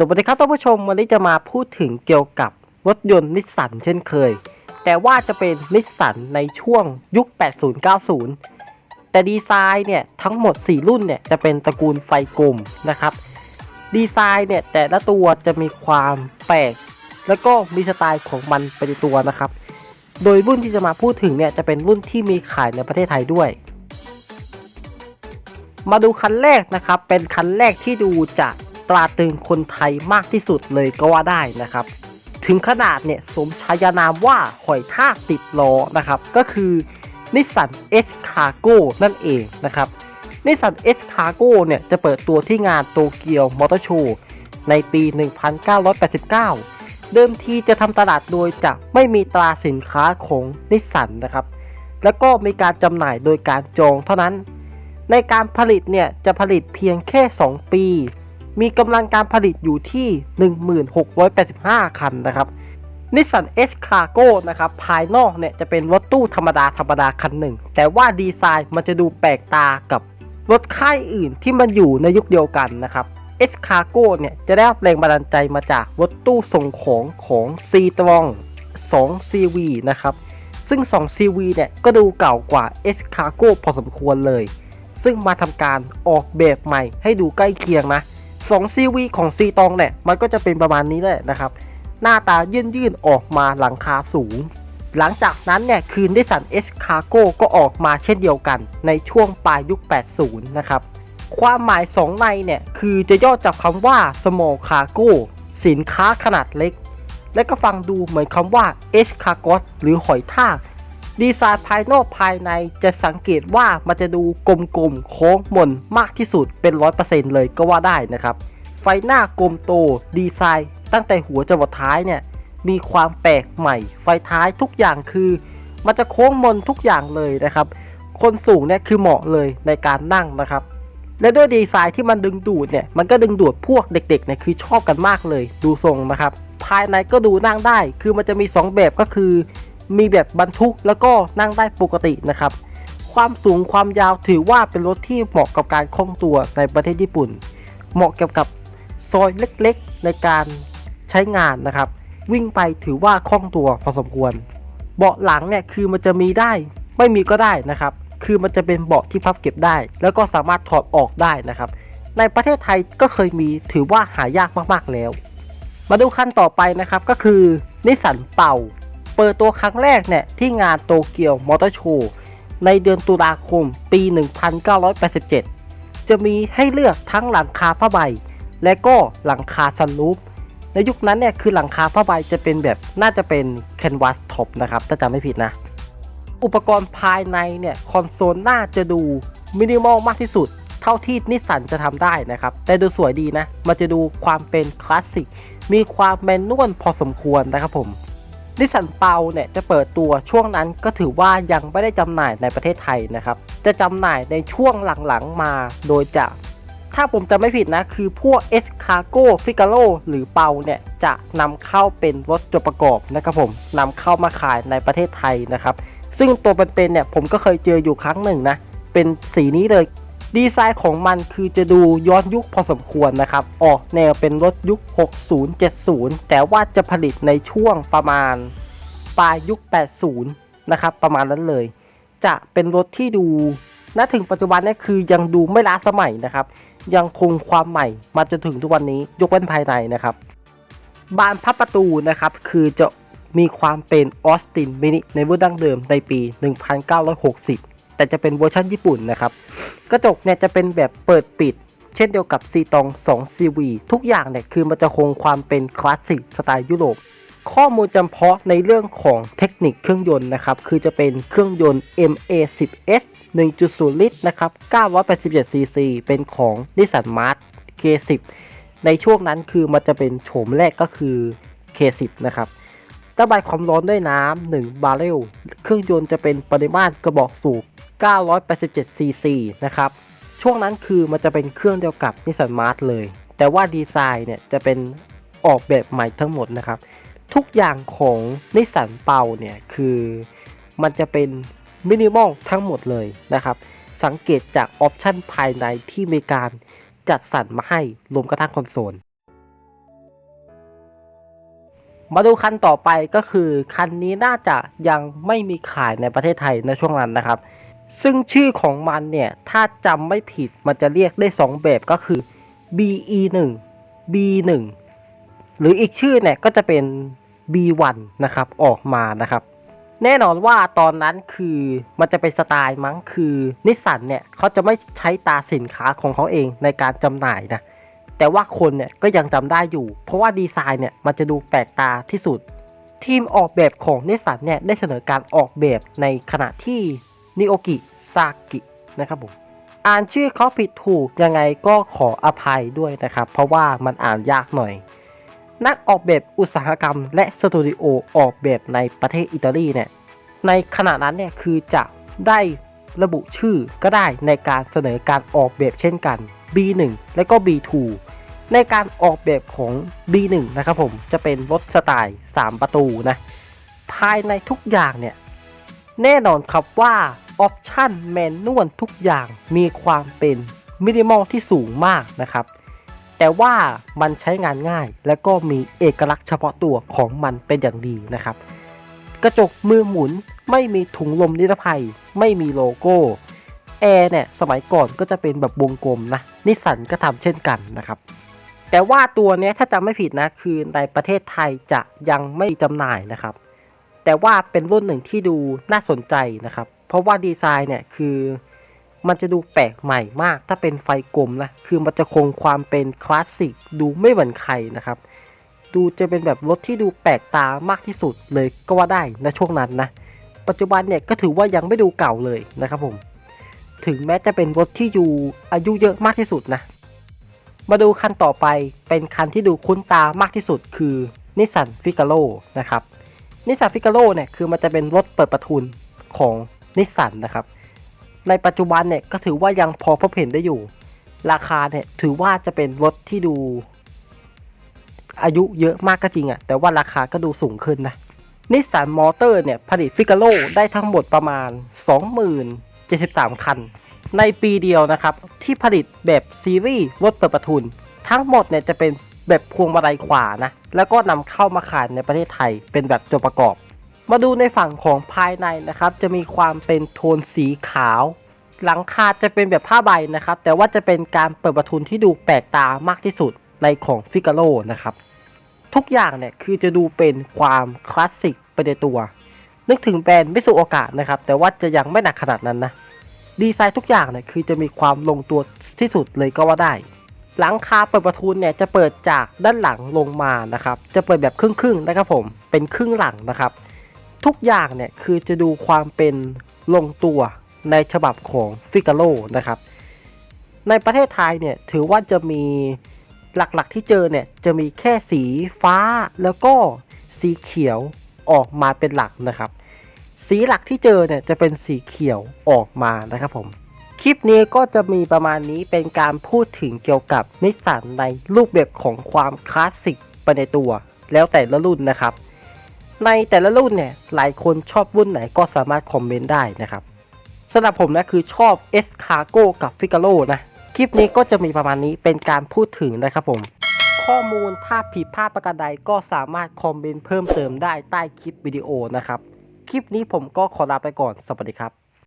สวัสดีครับท่านผู้ชมวันนี้จะมาพูดถึงเกี่ยวกับรถยนต์นิสสันเช่นเคย แต่ว่าจะเป็นนิสสันในช่วงยุค 80-90 แต่ดีไซน์เนี่ยทั้งหมด 4 รุ่นเนี่ยจะเป็นตระกูลไฟกลมนะครับ ดีไซน์เนี่ยแต่ละตัวจะมีความแปลก แล้วก็มีสไตล์ของมันไปในตัวนะครับ โดยรุ่นที่จะมาพูดถึงเนี่ยจะเป็นรุ่นที่มีขายในประเทศไทยด้วย มาดูคันแรกนะครับเป็นคันแรกที่ดูจะ ตราตึงคนไทยมากที่สุดเลยก็ว่าได้นะครับ ถึงขนาดเนี่ยสมชายานามว่าหอยทากติดล้อนะครับ ก็คือนิสสัน S Cargo นั่นเองนะครับนิสสัน S Cargo เนี่ยจะเปิดตัวที่งานโตเกียวมอเตอร์โชว์ในปี 1989 เดิมทีจะทำตลาดโดยจะไม่มีตราสินค้าของนิสสันนะครับ แล้วก็มีการจำหน่ายโดยการจองเท่านั้น ในการผลิตเนี่ยจะผลิตเพียงแค่ 2 ปี มีกำลังการผลิตอยู่ที่ 1685 คันนะครับนิสสัน S Cargo นะครับภายนอกเนี่ยจะเป็นรถตู้ธรรมดาธรรมดาคันหนึ่ง แต่ว่าดีไซน์มันจะดูแปลกตากับรถค่ายอื่นที่มันอยู่ในยุคเดียวกันนะครับ S Cargo เนี่ยจะได้รับแรงบันดาลใจมาจากรถตู้ส่งของของ C ตรอง2 CV นะครับ ซึ่ง 2 CV เนี่ยก็ดูเก่ากว่า S Cargo พอสมควรเลย ซึ่งมาทำการออกแบบใหม่ให้ดูใกล้เคียงนะ 2 CV ของ C ตองเนี่ยมันก็จะเป็นประมาณนี้แหละนะครับ หน้าตายื่นๆออกมาหลังคาสูง หลังจากนั้นเนี่ยคืนนิสสัน S Cargo ก็ออกมาเช่นเดียวกัน ในช่วงปลายยุค 80 นะครับ ความหมายสองในเนี่ยคือจะย่อจากคำว่า small cargo สินค้าขนาดเล็ก และก็ฟังดูเหมือนคำว่า H cargo หรือหอยทาก ดีไซน์ภายนอกภายในจะสังเกตว่ามันจะดูกลมๆโค้งมนมากที่สุดเป็น 100%เลยก็ว่าได้นะครับ ไฟหน้ากลมโตดีไซน์ตั้งแต่หัวจรดท้ายเนี่ยมีความแปลกใหม่ ไฟท้ายทุกอย่างคือ มันจะโค้งมนทุกอย่างเลยนะครับ คนสูงเนี่ยคือเหมาะเลยในการนั่งนะครับ และด้วยดีไซน์ที่มันดึงดูดเนี่ยมันก็ดึงดูดพวกเด็กๆเนี่ยคือชอบกันมากเลย ดูทรงนะครับ ภายในก็ดูนั่งได้คือมันจะมี 2 แบบก็คือ มีแบบบรรทุกแล้วก็นั่งได้ปกตินะครับ ความสูงความยาวถือว่าเป็นรถที่เหมาะกับการคล่องตัวในประเทศญี่ปุ่น เหมาะเกี่ยวกับซอยเล็กๆ ในการใช้งานนะครับ วิ่งไปถือว่าคล่องตัวพอสมควร เบาะหลังเนี่ยคือมันจะมีได้ ไม่มีก็ได้นะครับ คือมันจะเป็นเบาะที่พับเก็บได้ แล้วก็สามารถถอดออกได้นะครับ ในประเทศไทยก็เคยมีถือว่าหายากมากๆแล้ว มาดูคันต่อไปนะครับก็คือนิสสันเป่า เปิดตัวครั้งแรกเนี่ยที่งานโตเกียวมอเตอร์โชว์ในเดือนตุลาคมปี 1987 จะมีให้เลือกทั้งหลังคาผ้าใบ และก็หลังคาซันรูฟในยุคนั้นเนี่ยคือหลังคาผ้าใบจะเป็นแบบน่าจะเป็นแคนวาสท็อปนะครับถ้าจำไม่ผิดนะ อุปกรณ์ภายในเนี่ยคอนโซลน่าจะดูมินิมอลมากที่สุด เท่าที่นิสสันจะทำได้นะครับ แต่ดูสวยดีนะ มันจะดูความเป็นคลาสสิกมีความแมนนวลพอสมควรนะครับผม นิสสันเปาเนี่ยจะเปิดตัวช่วงนั้นก็ถือว่ายังไม่ได้จำหน่ายในประเทศไทยนะครับ จะจำหน่ายในช่วงหลังๆมาโดยจะ ถ้าผมจะไม่ผิดนะ คือพวก S Cargo Figaro หรือเปาเนี่ยจะนำเข้าเป็นรถจดประกอบนะครับผมนำเข้ามาขายในประเทศไทยนะครับ ซึ่งตัวเป็นๆเนี่ยผมก็เคยเจออยู่ครั้งหนึ่งนะ เป็นสีนี้เลย ดีไซน์ของมันคือจะดูย้อนยุคพอสมควรนะครับ ออกแนวเป็นรถยุค 60 70 แต่ว่าจะผลิตในช่วงประมาณปลายยุค 80 นะครับ ประมาณนั้นเลย จะเป็นรถที่ดูณถึงปัจจุบันนี่คือยังดูไม่ล้าสมัยนะครับ ยังคงความใหม่มาจนถึงทุกวันนี้ยกเว้นภายในนะครับ บานพับประตูนะครับ คือจะมีความเป็นออสตินมินิในเวอร์ดั้งเดิมในปี 1960 แต่จะเป็นเวอร์ชันญี่ปุ่นนะครับ กระจกเนี่ยจะเป็นแบบเปิดปิด เช่นเดียวกับซีตอง2 CV ทุกอย่างเนี่ยคือมันจะคงความเป็นคลาสสิกสไตล์ยุโรปข้อมูลจำเพาะในเรื่องของเทคนิคเครื่องยนต์นะครับ คือจะเป็นเครื่องยนต์ MA10S 1.0 ลิตรนะครับ 987 cc เป็นของ Nissan March K10 ในช่วงนั้นคือมันจะเป็นโฉมแรกก็คือ K10 นะครับ ระบายความร้อนด้วยน้ำ1บาร์เรล เครื่องยนต์จะเป็นปริมาตรกระบอกสูบ 987 cc นะครับ ช่วงนั้นคือมันจะเป็นเครื่องเดียวกับ Nissan March เลย แต่ว่าดีไซน์เนี่ยจะเป็นออกแบบใหม่ทั้งหมดนะครับ ทุกอย่างของนิสสันเปาเนี่ยคือมันจะเป็นมินิมอลทั้งหมดเลยนะครับ สังเกตจากออปชันภายในที่มีการจัดสรรมาให้รวมกระทั่งคอนโซล มาดูคันต่อไปก็คือคันนี้น่าจะยังไม่มีขายในประเทศไทยในช่วงนั้นนะครับ ซึ่งชื่อของมันเนี่ยถ้าจำไม่ผิดมันจะเรียกได้ 2 แบบก็คือ BE1 B1 หรืออีกชื่อเนี่ยก็จะเป็น B1 นะครับออกมานะครับ แน่นอนว่าตอนนั้นคือมันจะเป็นสไตล์มั้งคือนิสสันเนี่ยเขาจะไม่ใช้ตาสินค้าของเขาเองในการจำหน่ายนะ แต่ว่าคนเนี่ยก็ยังจำได้อยู่ เพราะว่าดีไซน์เนี่ยมันจะดูแปลกตาที่สุด ทีมออกแบบของนิสสันเนี่ยได้เสนอการออกแบบในขณะที่นิโอกิซากินะครับผมอ่านชื่อเขาผิดถูกยังไงก็ขออภัยด้วยนะครับ เพราะว่ามันอ่านยากหน่อย นักออกแบบอุตสาหกรรม และสตูดิโอออกแบบในประเทศอิตาลีเนี่ยในขณะนั้นเนี่ยคือจะได้ระบุชื่อก็ได้ในการเสนอการออกแบบเช่นกัน B1 และก็ B2 ในการออกแบบของ B1 นะครับผมจะเป็นรถสไตล์ 3 ประตูนะ ภายในทุกอย่างเนี่ย แน่นอนครับว่าออปชั่นแมนนวลทุกอย่างมีความเป็นมินิมอลที่สูงมากนะครับ แต่ว่ามันใช้งานง่ายและก็มีเอกลักษณ์เฉพาะตัวของมันเป็นอย่างดีนะครับ กระจกมือหมุนไม่มีถุงลมนิรภัย ไม่มีโลโก้ แอร์เนี่ยสมัยก่อนก็จะเป็นแบบวงกลมนะนิสสันก็ทำเช่นกันนะครับแต่ว่าตัวนี้ถ้าจำไม่ผิดนะคือในประเทศไทยจะยังไม่จำหน่ายนะครับ แต่ว่าเป็นรุ่นหนึ่งที่ดูน่าสนใจนะครับ เพราะว่าดีไซน์เนี่ยคือมันจะดูแปลกใหม่มาก ถ้าเป็นไฟกลมนะคือมันจะคงความเป็นคลาสสิกดูไม่เหมือนใครนะครับ ดูจะเป็นแบบรถที่ดูแปลกตามากที่สุดเลยก็ว่าได้ในช่วงนั้นนะปัจจุบันเนี่ยก็ถือว่ายังไม่ดูเก่าเลยนะครับผม ถึงแม้จะเป็นรถที่อยู่อายุเยอะมากที่สุดนะ มาดูคันต่อไปเป็นคันที่ดูคุ้นตามากที่สุดคือนิสสันฟิกาโ o นะครับนิสสันฟิกาโ o เนี่ยคือมันจะเป็นรถเปิดประทุนของนิสสันนะครับ ในปัจจุบันเนี่ยก็ถือว่ายังพอพบเห็นได้อยู่ ราคาเนี่ยถือว่าจะเป็นรถที่ดู อายุเยอะมากก็จริงอะ่ะ แต่ว่าราคาก็ดูสูงขึ้นนะนิสสันมอเตอร์เนี่ยผลิตฟิกาโ o ได้ทั้งหมดประมาณ 73 คัน ในปีเดียวนะครับ ที่ผลิตแบบซีรีส์รถเปิดประทุน ทั้งหมดเนี่ยจะเป็นแบบพวงมาลัยขวานะ แล้วก็นำเข้ามาขายในประเทศไทยเป็นแบบตัวประกอบ มาดูในฝั่งของภายในนะครับ จะมีความเป็นโทนสีขาว หลังคาจะเป็นแบบผ้าใบนะครับ แต่ว่าจะเป็นการเปิดประทุนที่ดูแปลกตามากที่สุดในของฟิกาโ o นะครับ ทุกอย่างเนี่ยคือจะดูเป็นความคลาสสิกไปในตัว นึกถึงแบรนด์มิสูโอกะนะครับ แต่ว่าจะยังไม่หนักขนาดนั้นนะ ดีไซน์ทุกอย่างเนี่ยคือจะมีความลงตัวที่สุดเลยก็ว่าได้ หลังคาเปิดประทุนเนี่ยจะเปิดจากด้านหลังลงมานะครับ จะเปิดแบบครึ่งๆนะครับผม เป็นครึ่งหลังนะครับ ทุกอย่างเนี่ยคือจะดูความเป็นลงตัวในฉบับของฟิกาโ o นะครับ ในประเทศไทยเนี่ยถือว่าจะมีหลักๆที่เจอเนี่ยจะมีแค่สีฟ้าแล้วก็สีเขียว ออกมาเป็นหลักนะครับ สีหลักที่เจอเนี่ยจะเป็นสีเขียวออกมานะครับผม คลิปนี้ก็จะมีประมาณนี้เป็นการพูดถึงเกี่ยวกับนิสสันในรูปแบบของความคลาสสิกไปในตัว แล้วแต่ละรุ่นนะครับ ในแต่ละรุ่นเนี่ยหลายคนชอบรุ่นไหนก็สามารถคอมเมนต์ได้นะครับสำหรับผมนะคือชอบ S Cargo กับ Figaro นะ คลิปนี้ก็จะมีประมาณนี้เป็นการพูดถึงนะครับผม ข้อมูลถ้าผิดพลาดประการใดก็สามารถคอมเมนต์เพิ่มเติมได้ใต้คลิปวิดีโอนะครับ คลิปนี้ผมก็ขอลาไปก่อน สวัสดีครับ